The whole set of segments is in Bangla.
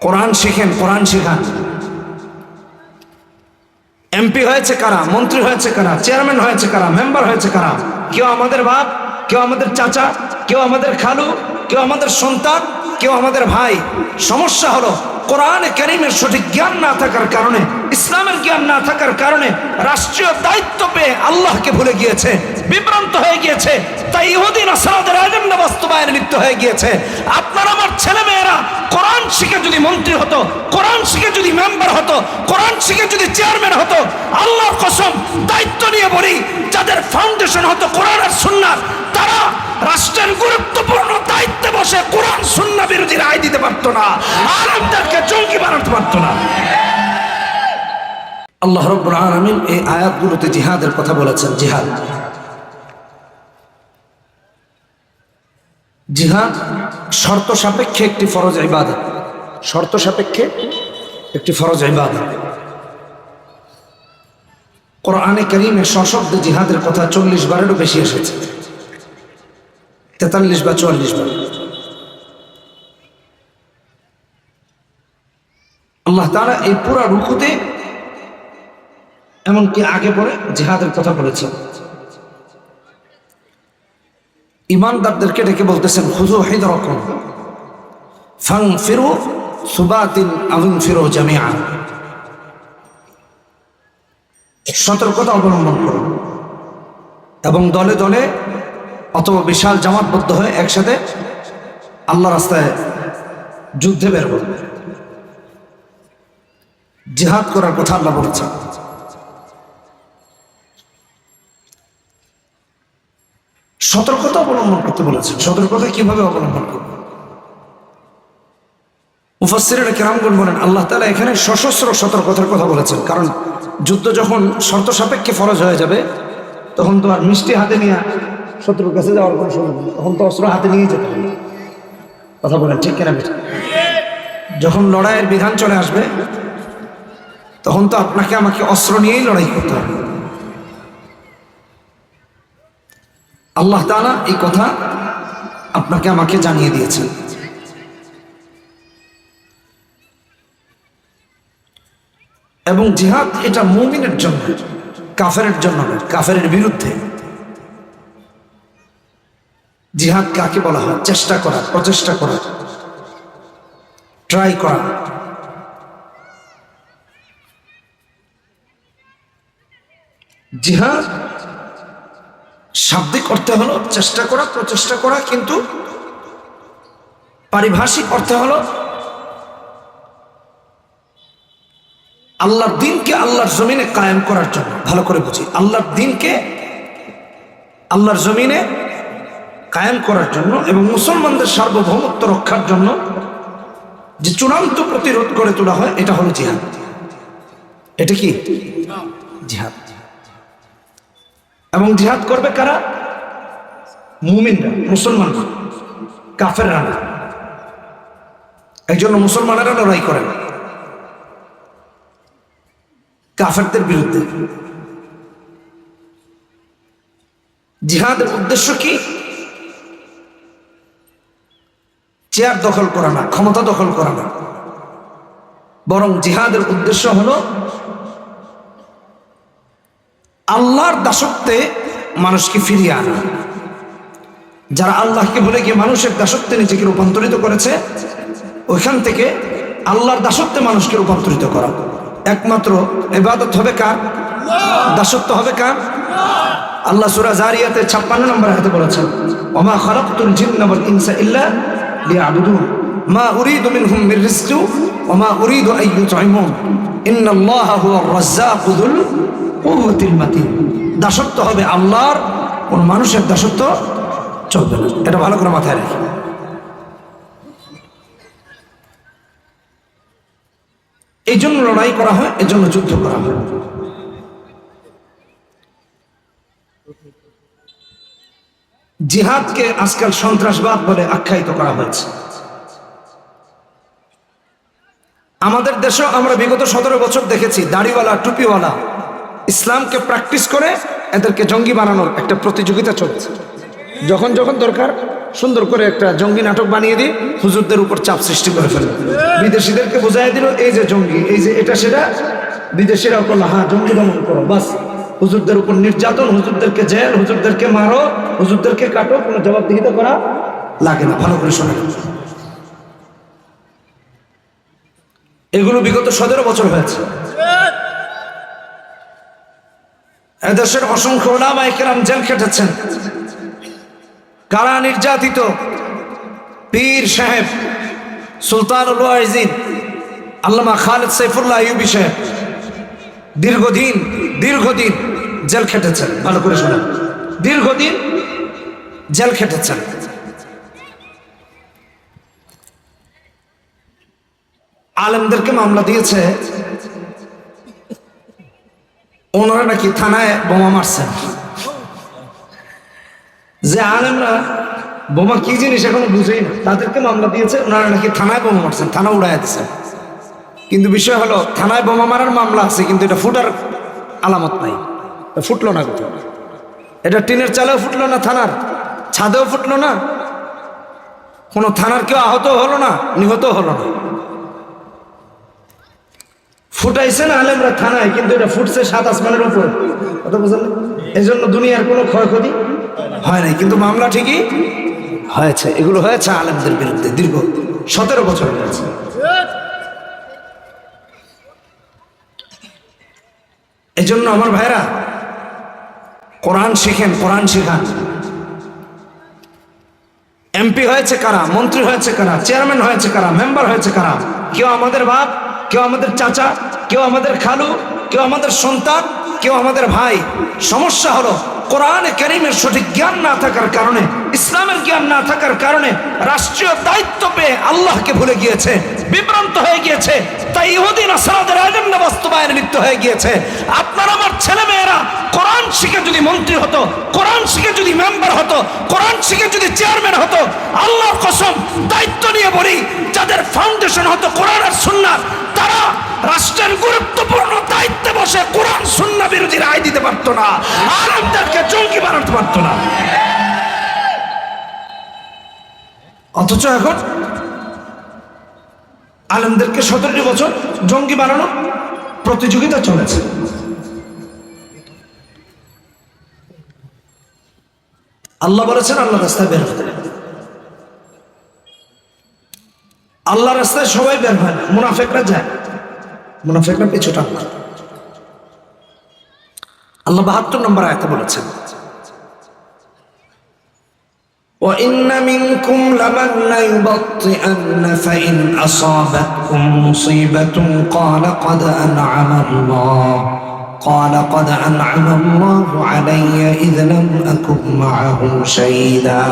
কোরআন শিখেন, কোরআন শিখান। এমপি হয়েছে কারা? মন্ত্রী হয়েছে কারা? চেয়ারম্যান হয়েছে কারা? মেম্বার হয়েছে কারা? কেউ আমাদের বাপ, কেউ আমাদের চাচা, কেউ আমাদের খালু, কেউ আমাদের সন্তান, কেউ আমাদের ভাই। সমস্যা হলো কোরআন করিমের সঠিক জ্ঞান না থাকার কারণে, ইসলামের জ্ঞান না থাকার কারণে রাষ্ট্রীয় দায়িত্ব পেয়ে আল্লাহকে ভুলে গিয়েছে, বিভ্রান্ত হয়ে গিয়েছে। তাই ইহুদিন আসাদের এজেন্ডা বাস্তবায়নে লিপ্ত হয়ে গিয়েছে। আপনার আমার ছেলে মেয়েরা কোরআন শিখে যদি মন্ত্রী হতো, কোরআন শিখে যদি মেম্বার হতো, কোরআন শিখে যদি চেয়ারম্যান হতো, আল্লাহর কসম, দায়িত্ব নিয়ে বলি, যাদের ফাউন্ডেশন হতো কোরআন আর সুন্নার তারা রাষ্ট্রের গুরুত্বপূর্ণ দায়িত্বে বসে কোরআন সুন্না বিরোধী রায় দিতে পারতো না। আল্লাহ রব্বুল আলমিন এই আয়াতগুলোতে জিহাদের কথা বলেছেন, জিহাদ। জিহাদ শর্ত সাপেক্ষে একটি ফরজ ইবাদত। শর্ত সাপেক্ষে একটি ফরজ ইবাদত। কোরআনে করিমে সশব্দ জিহাদের কথা চল্লিশ বারেরও বেশি এসেছে। তেতাল্লিশ বা চুয়াল্লিশ বার। আল্লাহ তারা এই পুরা রুকুতে এমনকি আগে পরে জিহাদের কথা বলেছেন ইমানদারদেরকে ডেকে বলতেছেন খুজু হিদ রকম ফাং ফিরু সুবাতিন আগুন ফিরো জামিয়া সতর্কতা অবলম্বন করুন এবং দলে দলে অথবা বিশাল জামাতবদ্ধ হয়ে একসাথে আল্লাহ রাস্তায় যুদ্ধে বের করবে জিহাদ করার কথা আল্লাহ বলেছেন। সতর্কতা অবলম্বন করতে বলেছেন। সতর্কতা কীভাবে অবলম্বন করবে? মুফাসিরের কেরামগুন বলেন, আল্লাহ তালা এখানে সশস্ত্র সতর্কতার কথা বলেছেন। কারণ যুদ্ধ যখন শর্ত সাপেক্ষে ফরজ হয়ে যাবে, তখন তো আর মিষ্টি হাতে নিয়ে শত্রুর কাছে যাওয়ার কোনো নেই। তখন তো অস্ত্র হাতে নিয়ে যেতে হবে। কথা বলেন, ঠিক কিনা যখন লড়াইয়ের বিধান চলে আসবে, তখন তো আপনাকে আমাকে অস্ত্র নিয়েই লড়াই করতে হবে। আল্লাহ তালা এই কথা আপনাকে আমাকে জানিয়ে দিয়েছেন। এবং জিহাদ এটা মুমিনের জন্য, কাফেরের জন্য নয়, কাফেরের বিরুদ্ধে। জিহাদ কাকে বলা হয়? চেষ্টা করা, প্রচেষ্টা করা ট্রাই করা। জিহাদ শাব্দিক অর্থে হলো চেষ্টা করা, প্রচেষ্টা করা, কিন্তু পারিভাষিক অর্থে হলো আল্লাহর দিনকে আল্লাহর জমিনে কায়েম করার জন্য। ভালো করে বুঝি। আল্লাহর দিনকে আল্লাহর জমিনে কায়েম করার জন্য এবং মুসলমানদের সার্বভৌমত্ব রক্ষার জন্য যে চূড়ান্ত প্রতিরোধ করে তোলা হয়, এটা হলো জিহাদ। এটা কি? জিহাদ। এবং জিহাদ করবে কারা? মুমিনরা, মুসলমান। কাফেররা না। এই জন্য মুসলমানেরা লড়াই করেন কাফেরদের বিরুদ্ধে। জিহাদের উদ্দেশ্য কি? চেয়ার দখল করা না, ক্ষমতা দখল করা না। বরং জিহাদের উদ্দেশ্য হলো আল্লাহর দাসত্বে মানুষকে ফিরিয়ে আনা। যারা আল্লাহকে বলে গিয়ে মানুষের দাসত্বে নিজেকে রূপান্তরিত করেছে, ওইখান থেকে আল্লাহর দাসত্বে মানুষকে রূপান্তরিত করা। একমাত্র এবাদত হবে কার? দাসত্ব হবে কার? আল্লাহ সুরা জারিয়াতে ছাপ্পান্ন নম্বর হাতে বলেছেন, ওমা জিন্না ওয়াল ইনসা ইল্লা লিয়াবুদুন। মা উরিদু মিনহুম মির রিজকি ওয়া মা উরিদু আন দাসত্ব হবে আল্লাহর, কোন মানুষের দাসত্ব চলবে না। এটা ভালো করে মাথায় রাখি। এই জন্য লড়াই করা হয় এই জন্য যুদ্ধ করা হয়। জিহাদকে আজকাল সন্ত্রাসবাদ বলে আখ্যায়িত করা হয়েছে। আমাদের দেশেও আমরা বিগত সতেরো বছর দেখেছি, দাড়িওয়ালা, টুপিওয়ালা। ইসলামকে প্র্যাকটিস করে এদেরকে জঙ্গি বানানোর একটা প্রতিযোগিতা চলছে। যখন যখন দরকার, সুন্দর করে একটা জঙ্গি নাটক বানিয়ে দিয়ে হুজুরদের উপর চাপ সৃষ্টি করে ফেলল বিদেশিদেরকে বোঝাই দিল, এই যে জঙ্গি, এই যে এটা সেটা, বিদেশিরাও করল হ্যাঁ জঙ্গি দমন করো, বাস। হুজুরদের উপর নির্যাতন, হুজুরদেরকে জেল, হুজুরদেরকে মারো, হুজুরদেরকে কাটো, কোনো জবাবদিহিতা করা লাগে না। ভালো করে শোনা এগুলো বিগত সতেরো বছর হয়েছে। এদেশের অসংখ্য ওলামা জেল খেটেছেন। কারা নির্যাতিত? পীর সাহেব সুলতান উলওয়াইজিন আল্লামা খালেদ সাইফুল্লাহ ইউবি সাহেব দীর্ঘদিন দীর্ঘদিন জেল খেটেছেন। ভালো করে শোনেন। দীর্ঘদিন জেল খেটেছেন। আলেমদেরকে মামলা দিয়েছে। ওনারা নাকি থানায় বোমা মারছেন যে আলেমরা বোমা কি জিনিস এখন বুঝেই না, তাদেরকে মামলা দিয়েছে, ওনারা নাকি থানায় বোমা মারছেন, থানা উড়াই দিচ্ছেন কিন্তু বিষয় হলো, থানায় বোমা মারার মামলা আছে, কিন্তু এটা ফুটার আলামত নাই। ফুটলো না কোথাও। এটা টিনের চালেও ফুটলো না, থানার ছাদেও ফুটলো না। কোনো থানার কেউ আহত হলো না নিহত হলো না। ফুটাইছেন আলেমরা থানায়, কিন্তু এটা ফুটছে সাত আসমানের উপর। কথা বুঝলেন? এই জন্য দুনিয়ার কোনো ক্ষয়ক্ষতি হয় নাই। কিন্তু মামলা ঠিকই হয়েছে। এগুলো হয়েছে আলেমদের বিরুদ্ধে দীর্ঘ সতেরো বছর হয়েছে। এই জন্য আমার ভাইরা, কোরআন শিখেন, কোরআন শিখান। এমপি হয়েছে কারা? মন্ত্রী হয়েছে কারা? চেয়ারম্যান হয়েছে কারা? মেম্বার হয়েছে কারা? কেউ আমাদের বাপ? কেউ আমাদের চাচা, কেউ আমাদের খালু, কেউ আমাদের সন্তান, কেউ আমাদের ভাই। সমস্যা হলো, কোরআনে করিমের সঠিক জ্ঞান না থাকার কারণে, ইসলামের জ্ঞান না থাকার কারণে রাষ্ট্রীয় দায়িত্ব পেয়ে আল্লাহকে ভুলে গিয়েছে, বিভ্রান্ত হয়ে গিয়েছে। তাই ইহুদিন আসাদের এজেন্ডা বাস্তবায়নে লিপ্ত হয়ে গিয়েছে। আপনার আমার ছেলে মেয়েরা কোরআন শিখে যদি মন্ত্রী হতো, কোরআন শিখে যদি মেম্বার হতো, কোরআন শিখে যদি চেয়ারম্যান হতো, আল্লাহর কসম, দায়িত্ব নিয়ে বলি, যাদের ফাউন্ডেশন হতো কোরআন আর সুন্নার তারা রাষ্ট্রের গুরুত্বপূর্ণ দায়িত্বে বসে কোরআন বিরোধী রায় দিতে পারতো না বানাতে পারতো না। অথচ এখন আলেমদেরকে সতেরোটি বছর জঙ্গি বানানো প্রতিযোগিতা চলেছে। আল্লাহ বলেছেন, আল্লাহ রাস্তায় বের হতে। আল্লাহ রাস্তায় সবাই বের হয় না মুনাফেকরা যায় মুনাফেকরা পিছু টান না। আল্লাহ বাহাত্তর নম্বর আয়তে বলেছেন وإن منكم لمن ليبطئن فإن أصابتكم مصيبة قال قد أنعم الله قال قد أنعم الله علي إذ لم أكن معه شهيدا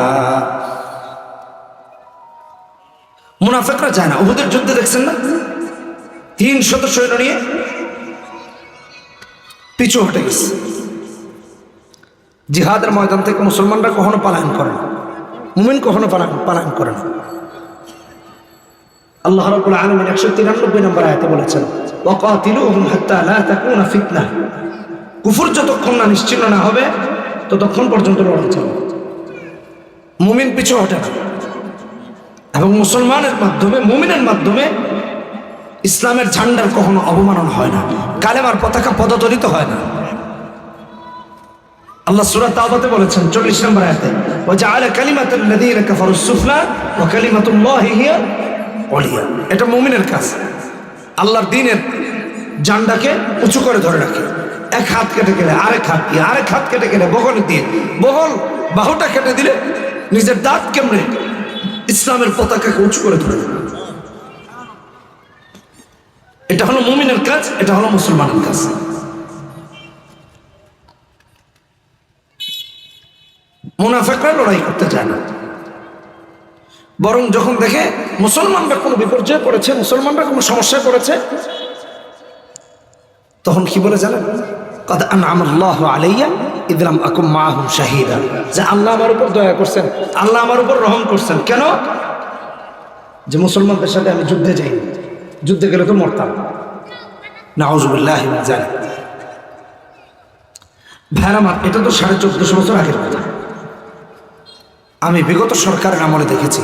মুনাফেকরা যায় না। উহুদের যুদ্ধে দেখছেন না? তিন শত সৈন্য নিয়ে পিছু হটে গেছে। জিহাদের ময়দান থেকে মুসলমানরা কখনো পালায়ন করে না। মুমিন কখনো পালায়ন করে না। আল্লাহ রাব্বুল আলামিন 193 নম্বর আয়াতে বলেছেন, ওয়াকাতিলুহুম হাত্তা লা তাকুনা ফিতনা। কুফর যতক্ষণ না নিশ্চিন্ন না হবে, ততক্ষণ পর্যন্ত লড়াই চলবে। মুমিন পিছু হটে না। এবং মুসলমানের মাধ্যমে, মুমিনের মাধ্যমে ইসলামের ঝান্ডার কখনো অবমাননা হয় না, কালেমার পতাকা পদতরিত হয় না। আল্লাহ সুরাত তাওবাতে বলেছেন 40 নম্বর আয়াতে ওয়া জাআলা কালিমাতাল লাযীনা কাফারুস সুফলা ওয়া কালিমাতুল্লাহি হিয়া উলিয়া এটা মুমিনের কাজ। আল্লাহর দ্বীনের জান্ডাকে উঁচু করে ধরে রাখে। এক হাত কেটে গেলে আরেক হাত দিয়ে, আরেক হাত কেটে গেলে বগল দিয়ে। বগল বাহুটা কেটে দিলে নিজের দাঁত কেমনে ইসলামের পতাকাকে উঁচু করে ধরে। এটা হলো মুমিনের কাজ, এটা হলো মুসলমানের কাজ। মুনাফেকরা লড়াই করতে চায় না। বরং যখন দেখে মুসলমানরা কোনো বিপর্যয়ে পড়েছে, মুসলমানরা কোনো সমস্যায় পড়েছে, তখন কি বলে জানেন? আলাইয়া ইদলাম যে আল্লাহ আমার উপর দয়া আমার রহম কেন? যে মুসলমানদের সাথে আমি যুদ্ধে যুদ্ধে গেলে তো মরতাম। এটা তো সাড়ে চোদ্দশো বছর আগের কথা। আমি বিগত সরকারের আমলে দেখেছি।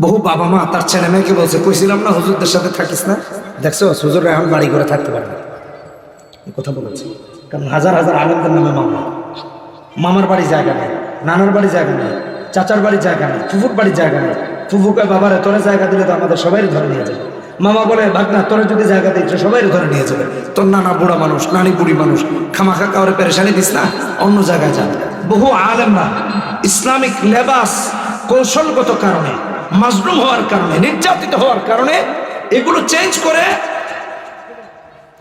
বহু বাবা মা, তার ছেলে মেয়েকে বলছে, কইছিলাম না হুজুরদের সাথে থাকিস না? দেখছ, হুজুররা এখন বাড়ি করে থাকতে পারে না। এই কথা বলেছি। কারণ হাজার হাজার আলমদের নামে মামলা। মামার বাড়ি জায়গা নেই, নানার বাড়ি জায়গা নেই, চাচার বাড়ি জায়গা নেই, ফুফুর বাড়ি জায়গা নেই। ফুফুকে বাবারে, তোরে জায়গা দিলে তো আমাদের সবাই ধরে নিয়ে যাবে। মামা বলে, ভাগনা, তোরে যদি জায়গা দিচ্ছ সবাই ধরে নিয়ে যাবে। তোর নানা বুড়া মানুষ, নানি বুড়ি মানুষ, খামাখা কাউরে পেরেশানি দিস না, অন্য জায়গায় যা বহু আলেমরা ইসলামিক লেবাস কৌশলগত কারণে, মাজলুম হওয়ার কারণে, নির্যাতিত হওয়ার কারণে এগুলো চেঞ্জ করে,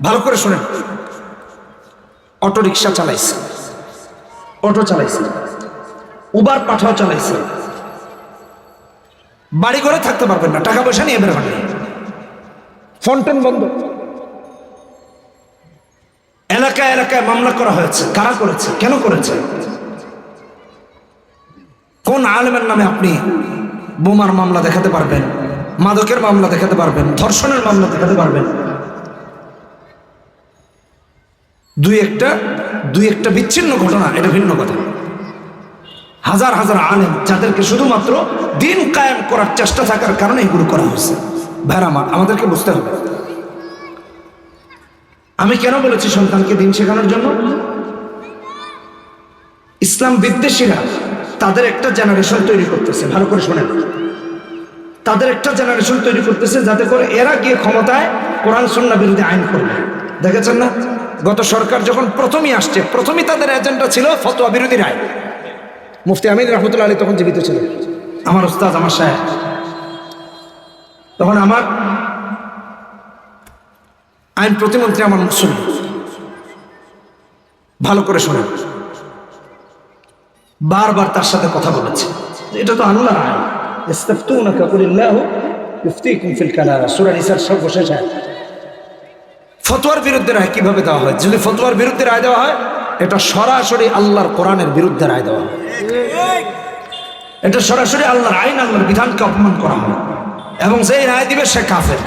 ভালো করে শোনেন অটো রিক্সা চালাইছে। অটো চালাইছে। উবার পাঠাও চালাইছে। বাড়ি ঘরে থাকতে পারবেন না, টাকা পয়সা নিয়ে বের হবেন ফন্টেন বন্ধ। এলাকায় এলাকায় মামলা করা হয়েছে। কারা করেছে? কেন করেছে? কোন আলেমের নামে আপনি বোমার মামলা দেখাতে পারবেন? মাদকের মামলা দেখাতে পারবেন? ধর্ষণের মামলা দেখাতে পারবেন? দুই একটা দুই একটা বিচ্ছিন্ন ঘটনা, এটা ভিন্ন কথা। হাজার হাজার আলেম যাদেরকে শুধুমাত্র দিন কায়েম করার চেষ্টা থাকার কারণে এগুলো করা হয়েছে। ভাইরা আমার, আমাদেরকে বুঝতে হবে। আমি কেন বলেছি সন্তানকে দিন শেখানোর জন্য? ইসলাম বিদ্বেষীরা তাদের একটা জেনারেশন তৈরি করতেছে, ভালো করে শোনেন। তাদের একটা জেনারেশন তৈরি করতেছে যাতে করে এরা গিয়ে ক্ষমতায় কোরআন সন্না বিরোধী আইন করবে। দেখেছেন না? গত সরকার যখন প্রথমই আসছে, প্রথমই তাদের এজেন্ডা ছিল ফতোয়া বিরোধী রায়। মুফতি আমির রহমতুল্লাহ আলী তখন জীবিত ছিল আমার উস্তাদ, আমার সাহেব। তখন আমার আইন প্রতিমন্ত্রী আমার মুসলিম ভালো করে শোনেন। বারবার তার সাথে কথা বলেছে। এটা তো আল্লাহর আইন। ইস্তাফতুনাকা কুলিল্লাহু ইফতিকুম ফিল কালালা সূরা নিসার সর্বশেষ আয়াত। ফতোয়ার বিরুদ্ধে রায় কীভাবে দেওয়া হয়? যদি ফতোয়ার বিরুদ্ধে রায় দেওয়া হয়, এটা সরাসরি আল্লাহর কোরআনের বিরুদ্ধে রায় দেওয়া হয়। এটা সরাসরি আল্লাহর আইন, আল্লাহর বিধানকে অপমান করা হয়। এবং যেই রায় দিবে, সে কাফের।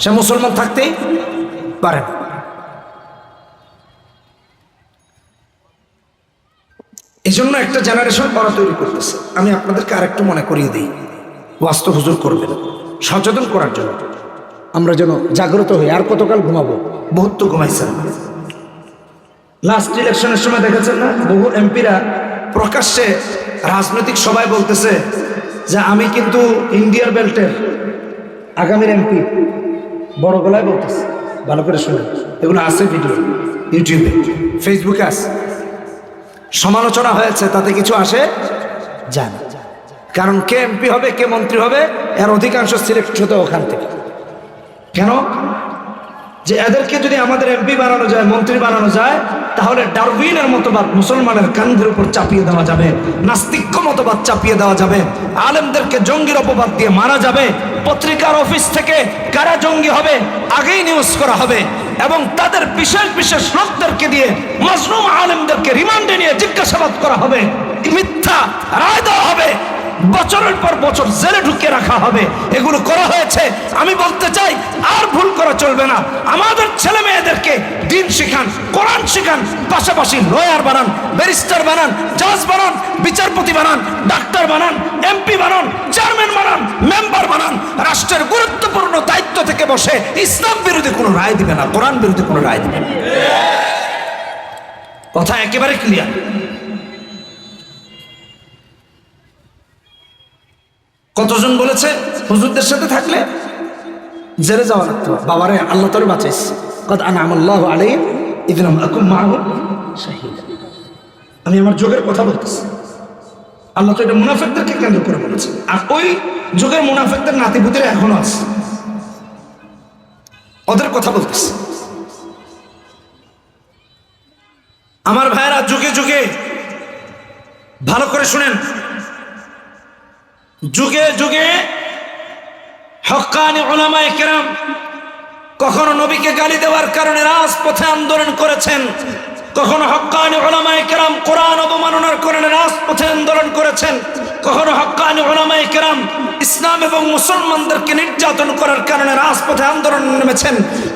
সে মুসলমান থাকতেই পারে না। এই জন্য একটা জেনারেশন ওরা তৈরি করতেছে। আমি আপনাদেরকে আরেকটু মনে করিয়ে দিই। বাস্তব হুজুর করবেন। সচেতন করার জন্য। আমরা যেন জাগ্রত হই, আর কতকাল ঘুমাবো? বহুত তো ঘুমাইছেন। লাস্ট ইলেকশনের সময় দেখেছেন না? বহু এমপিরা প্রকাশ্যে রাজনৈতিক সবাই বলতেছে যে, আমি কিন্তু ইন্ডিয়ার বেল্টের আগামীর এমপি বড় গলায় বলতেছে। ভালো করে শুনে এগুলো আছে ভিডিও ইউটিউবে ফেসবুকে আছে। সমালোচনা হয়েছে, তাতে কিছু আসে যায় না। কারণ কে এমপি হবে, কে মন্ত্রী হবে, এর অধিকাংশ সিলেক্ট হতে ওখান থেকে। কেন? যে এদেরকে যদি আমাদের এমপি বানানো যায়, মন্ত্রী বানানো যায়, তাহলে ডারউইনের মতবাদ মুসলমানের কান্ধের উপর চাপিয়ে দেওয়া যাবে নাস্তিক্য মতবাদ চাপিয়ে দেওয়া যাবে, আলেমদেরকে জঙ্গির অপবাদ দিয়ে মারা যাবে, পত্রিকার অফিস থেকে কারা জঙ্গি হবে, আগেই নিউজ করা হবে, এবং তাদের বিশেষ বিশেষ লোকদেরকে দিয়ে মজলুম আলেমদেরকে রিমান্ডে নিয়ে জিজ্ঞাসাবাদ করা হবে, মিথ্যা রায় দেওয়া হবে বছরের পর বছর জেলে ঢুকিয়ে রাখা হবে। এগুলো করা হয়েছে। আমি বলতে চাই, আর ভুল করা চলবে না। আমাদের ছেলে মেয়েদেরকে দিন শিখান, কোরআন শিখান, পাশাপাশি লয়ার বানান, ব্যারিস্টার বানান, জাজ বানান, বিচারপতি বানান, ডাক্তার বানান, এমপি বানান, চেয়ারম্যান বানান, মেম্বার বানান। রাষ্ট্রের গুরুত্বপূর্ণ দায়িত্ব থেকে বসে ইসলাম বিরোধী কোনো রায় দিবে না, কোরআন বিরোধী কোনো রায় দিবে না। কথা একেবারে ক্লিয়ার কতজন বলেছে? হুজুরদের সাথে থাকলে? জেলে যাওয়া লাগতো। বাবারে, আল্লাহ তোরে বাঁচাইস কত আনামুল্লাহ আলাই ইদিন আমি আমার যোগের কথা বলতেছি। আল্লাহ তো এটা মুনাফেকদেরকে কেন্দ্র করে বলেছে? আর ওই যুগের মুনাফেকদের নাতিপুতিরা এখনও আছে। ওদের কথা বলতেছে। আমার ভাইয়েরা, যুগে যুগে ভালো করে শুনেন। যুগে যুগে হকানি ওলামায়ে কেরাম কখনো নবীকে গালি দেওয়ার কারণে রাজপথে আন্দোলন করেছেন, কখনো হক্কানি ওলামায়ে কেরাম কোরআন অবমাননার কারণে রাজপথে আন্দোলন করেছেন, কখনো হক্কানি ওলামায়ে কেরাম ইসলাম এবং মুসলমানদেরকে নির্যাতন করার কারণে রাজ রাজপথে আন্দোলন নেমেছেন।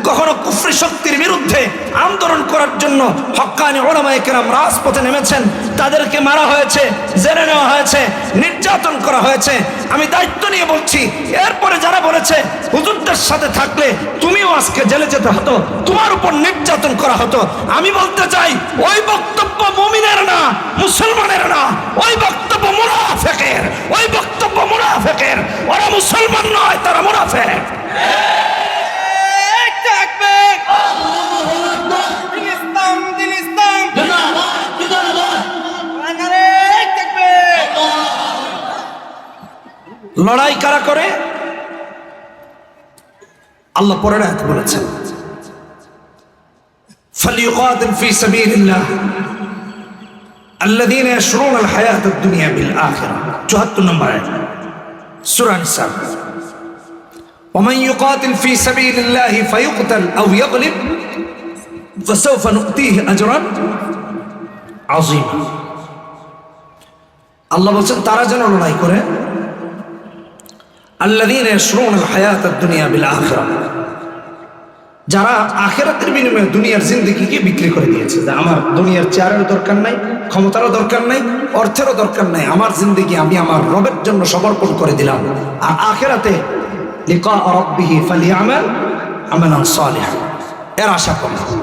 কখনো কুফরি শক্তির বিরুদ্ধে আন্দোলন করার জন্য হক্কানি ওলামায়ে কেরাম রাজপথে নেমেছেন। তাদেরকে মারা হয়েছে জেনে নেওয়া হয়েছে, নির্যাতন করা হয়েছে। আমি দায়িত্ব নিয়ে বলছি, এরপরে যারা বলেছে, হুজুরদের সাথে থাকলে তুমিও আজকে জেলে যেতে হতো, তোমার উপর নির্যাতন করা হতো। আমি বলতে চাই, ওই বক্তব্য মুমিনের না, মুসলমানের না, ওই বক্তব্য মুনাফেকের, ওই বক্তব্য মুনাফেকের। ওরা মুসলমান নয়, তারা মুনাফেক। লড়াই কারা করে আল্লাহ পরের আয়াত বলেছেন فليقاتل في سبيل الله الذين يشرون الحياة الدنيا بالآخرة 74 নম্বর আয়াত সূরা নিসা ومن يقاتل في سبيل الله فيقتل أو يغلب فسوف نؤتيه أجرا عظيما আল্লাহ বলছেন তারা যেন লড়াই করে আল্লাযীনা ইয়াশরুনা আল-হায়াত ad-দুনিয়া বিল আখিরাহ যারা আখেরাতের বিনিময়ে দুনিয়ার জিন্দগিকে বিক্রি করে দিয়েছে। যে আমার দুনিয়ার চেয়ারের দরকার নাই, ক্ষমতারও দরকার নাই, অর্থেরও দরকার নাই, আমার জিন্দগি আমি আমার রবের জন্য সমর্পণ করে দিলাম। আর আখেরাতে লিকা রাব্বিহি ফালিয়ামাল আমালান সালিহা। এর আশা কম।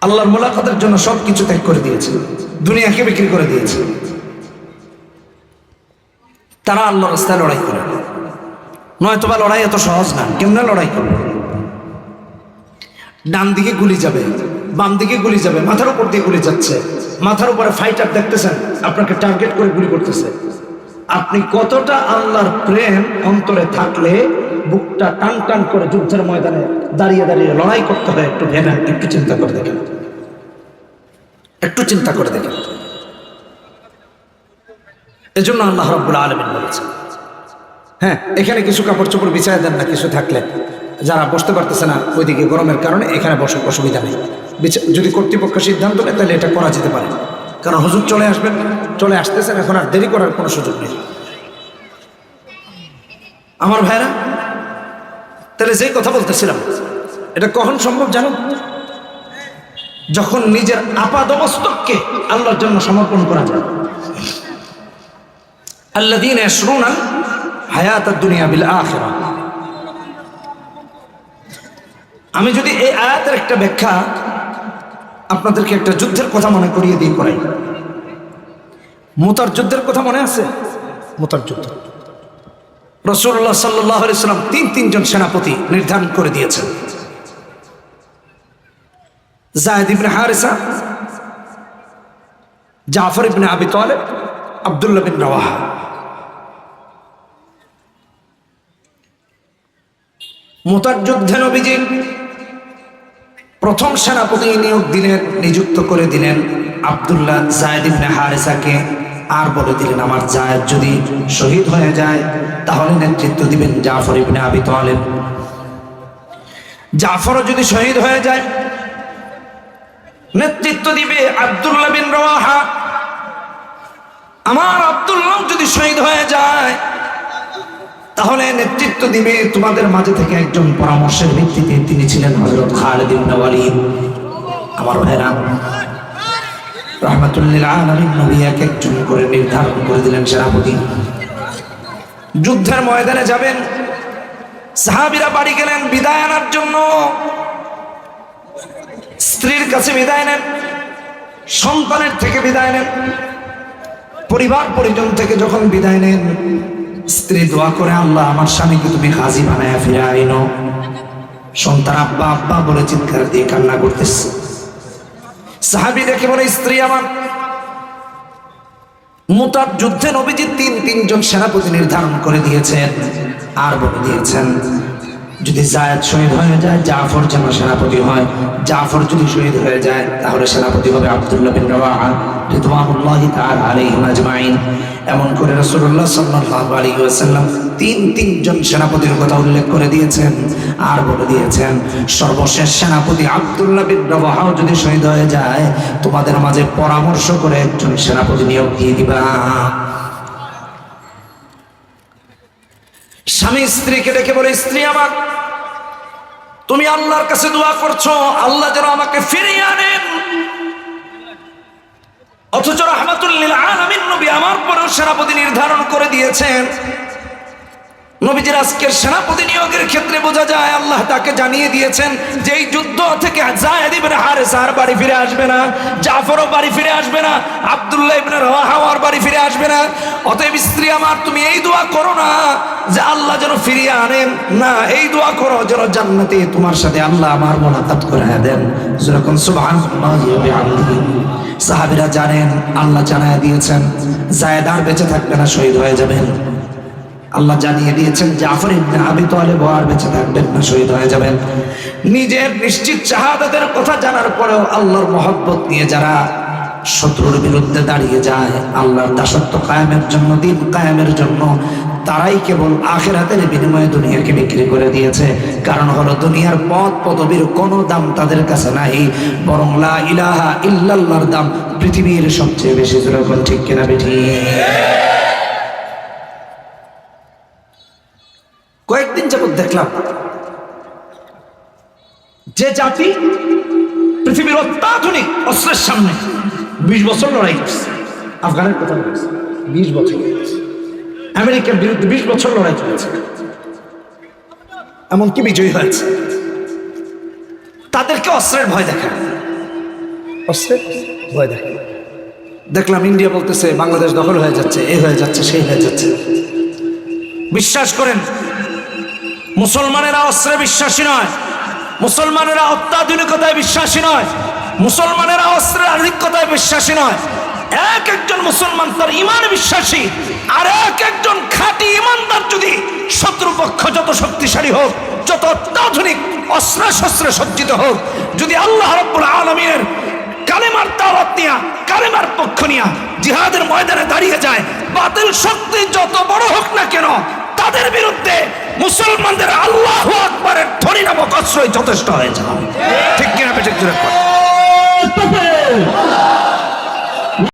আল্লাহর মোলাকাতের জন্য সব কিছু ত্যাগ করে দিয়েছে। দুনিয়াকে বিক্রি করে দিয়েছে। তারা আল্লাহ রাস্তায় লড়াই করে। নয়তো বা লড়াই এত সহজ না কেমনে লড়াই করবে। ডান দিকে গুলি যাবে বাম দিকে গুলি যাবে, মাথার উপর দিয়ে গুলি যাচ্ছে। মাথার উপরে ফাইটার দেখতেছেন, আপনাকে টার্গেট করে গুলি করতেছে। আপনি কতটা আল্লাহর প্রেম অন্তরে থাকলে বুকটা টান টান করে যুদ্ধের ময়দানে দাঁড়িয়ে দাঁড়িয়ে লড়াই করতে হয়, একটু ভেবেন একটু চিন্তা করে দেখেন। একটু চিন্তা করে দেখেন। এজন্য আল্লাহ রব্বুল আলমিন বলেছেন হ্যাঁ এখানে কিছু কাপড় চোপড় বিছায় দেন না, কিছু থাকলে। যারা বসতে পারতেছে না, ওইদিকে গরমের কারণে এখানে বসে অসুবিধা নেই। যদি কর্তৃপক্ষ সিদ্ধান্ত নেয়, তাহলে এটা করা যেতে পারে। কারণ হুজুর চলে আসবেন, চলে আসতেছেন, এখন আর দেরি করার কোনো সুযোগ নেই। আমার ভাইরা, তাহলে যেই কথা বলতেছিলাম, এটা কখন সম্ভব জানো? যখন নিজের আপাদমস্তককে আল্লাহর জন্য সমর্পণ করা যায়। আল্লাদিন এসরুনাল হায়াত দুনিয়া বিল আখরা আমি যদি এই আয়াতের একটা ব্যাখ্যা আপনাদেরকে একটা যুদ্ধের কথা মনে করিয়ে দিই করাই মোতার যুদ্ধের কথা মনে আছে? মোতার যুদ্ধ। রসুল্লাহ সাল্লাহ সাল্লাম তিন তিনজন সেনাপতি নির্ধারণ করে দিয়েছেন। জাহেদ ইবনে হারেসা, জাফর ইবনে আবি তোয়ালেব আবদুল্লাহ বিন রওয়াহা। মোতার যুদ্ধে নবীজি প্রথম সেনাপতি নিয়োগ দিলেন, নিযুক্ত করে দিলেন আবদুল্লাহ জায়দ ইবনে হারিসাকে। আর বলে দিলেন, আমার জায়দ যদি শহীদ হয়ে যায়, তাহলে নেতৃত্ব দিবেন জাফর ইবনে আবি তালেব। জাফরও যদি শহীদ হয়ে যায়, নেতৃত্ব দিবে আবদুল্লাহ বিন রওয়াহা। আমার আব্দুল্লাহ যদি শহীদ হয়ে যায়, তাহলে নেতৃত্ব দিবে তোমাদের মাঝে থেকে একজন পরামর্শের ভিত্তিতে তিনি ছিলেন হজরত খালেদ ইবনে ওয়ালিদ। আমার ভাইরা, রহমাতুল্লিল আলামিন নবী এক একজন করে নির্ধারণ করে দিলেন সেনাপতি। যুদ্ধের ময়দানে যাবেন, সাহাবীরা বাড়ি গেলেন, বিদায় আনার জন্য। স্ত্রীর কাছে বিদায় নেন, সন্তানের থেকে বিদায় নেন। পরিবার পরিজন থেকে যখন বিদায় নেন, স্ত্রী দোয়া করে, আল্লাহ, আমার স্বামীকে তুমি হাজি বানায় ফিরে আইনো। সন্তান আব্বা আব্বা বলে চিৎকার দিয়ে কান্না করতেছে। সাহাবি দেখে বলে স্ত্রী আমার মোতার যুদ্ধে নবীজি তিন তিনজন সেনাপতি নির্ধারণ করে দিয়েছেন, আর বলে দিয়েছেন যদি জায়দ শহীদ হয়ে যায়, জাফর যেন সেনাপতি হয়। জাফর যদি শহীদ হয়ে যায়, তাহলে সেনাপতি হবে আব্দুল্লাহ বিন রাওয়াহা রিদওয়ানুল্লাহি তাআলা আলাইহিম আজমাইন। এমন করে রাসূলুল্লাহ সাল্লাল্লাহু আলাইহি ওয়াসাল্লাম তিন তিনজন সেনাপতির কথা উল্লেখ করে দিয়েছেন আর বলে দিয়েছেন, সর্বশেষ সেনাপতি আব্দুল্লাহ বিন রাওয়াহাও যদি শহীদ হয়ে যায়, তোমাদের মাঝে পরামর্শ করে একজন সেনাপতি নিয়োগ দিয়ে দিবা। স্বামী স্ত্রীকে ডেকে বলে, স্ত্রী আমার, তুমি আল্লাহর কাছে দোয়া করছ, আল্লাহ যেন আমাকে ফিরিয়ে আনেন। অথচ রহমাতুল্লিল আলামিন নবী আমার পরেও সেনাপতি নির্ধারণ করে দিয়েছেন। নবীজির আজকের সেনাপতি নিয়োগের ক্ষেত্রে বোঝা যায়, আল্লাহ তাকে জানিয়ে দিয়েছেন যে এই যুদ্ধ থেকে জায়েদ ইবনে হারেসা আর বাড়ি ফিরে আসবে না, জাফরও বাড়ি ফিরে আসবে না, আব্দুল্লাহ ইবনে রাওয়াহাও আর বাড়ি ফিরে আসবে না। অতএব স্ত্রী আমার, তুমি এই দোয়া করো না যে আল্লাহ যেন ফিরিয়ে আনেন না, এই দোয়া করো যেন জান্নাতে তোমার সাথে আল্লাহ আমার মোলাকাত করে দেন। যেরকম সুবহানাল্লাহি সাহাবীরা জানেন, আল্লাহ জানায় দিয়েছেন, জায়েদ আর বেঁচে থাকবে না, শহীদ হয়ে যাবেন। আল্লাহ জানিয়ে দিয়েছেন, জাফর ইবনে আবি তালেব আর বেঁচে থাকবেন না, শহীদ হয়ে যাবেন। নিজের নিশ্চিত শাহাদাতের কথা জানার পরেও আল্লাহর মহব্বত নিয়ে যারা শত্রুর বিরুদ্ধে দাঁড়িয়ে যায়, আল্লাহর দাসত্ব কায়েমের জন্য, দিন কায়েমের জন্য, তারাই কেবল আখেরাতের বিনিময়ে দুনিয়াকে বিক্রি করে দিয়েছে। কারণ হলো দুনিয়ার পদ পদবীর কোনো দাম তাদের কাছে নাই, বরং লা ইলাহা ইল্লাল্লাহর দাম পৃথিবীর সবচেয়ে বেশি যেরকম ঠিক কিনা, বেঠি? কয়েকদিন যাবৎ দেখলাম যে জাতি পৃথিবীর অত্যাধুনিক অস্ত্রের সামনে বিশ বছর লড়াই করছে। আফগানের কথা বলছে, বিশ বছর আমেরিকার বিরুদ্ধে বিশ বছর লড়াই চলেছে। এমনকি বিজয়ী হয়েছে। তাদেরকে অস্ত্রের ভয় দেখায় অস্ত্রের ভয় দেখায় দেখলাম ইন্ডিয়া বলতেছে, বাংলাদেশ দখল হয়ে যাচ্ছে, এ হয়ে যাচ্ছে, সেই হয়ে যাচ্ছে। বিশ্বাস করেন মুসলমানেরা অস্ত্রে বিশ্বাসী নয়, মুসলমানেরা অত্যাধুনিকতায় বিশ্বাসী নয়, মুসলমানেরা অস্ত্রের আধিক্যতায় বিশ্বাসী নয়। এক একজন মুসলমান তার ইমান বিশ্বাসী, আর এক একজন খাঁটি ইমানদার যদি শত্রুপক্ষ যত শক্তিশালী হোক, যত অত্যাধুনিক অস্ত্রে শস্ত্রে সজ্জিত হোক, যদি আল্লাহ রব্বুল আলমিনের কালেমার দাওয়াত নিয়া, কালেমার পক্ষ নিয়া জিহাদের ময়দানে দাঁড়িয়ে যায়, বাতিল শক্তি যত বড় হোক না কেন, তাদের বিরুদ্ধে মুসলমানদের আল্লাহ আকবরের ধনী নামক আশ্রয় যথেষ্ট হয়েছে। ঠিক কিনা পেছন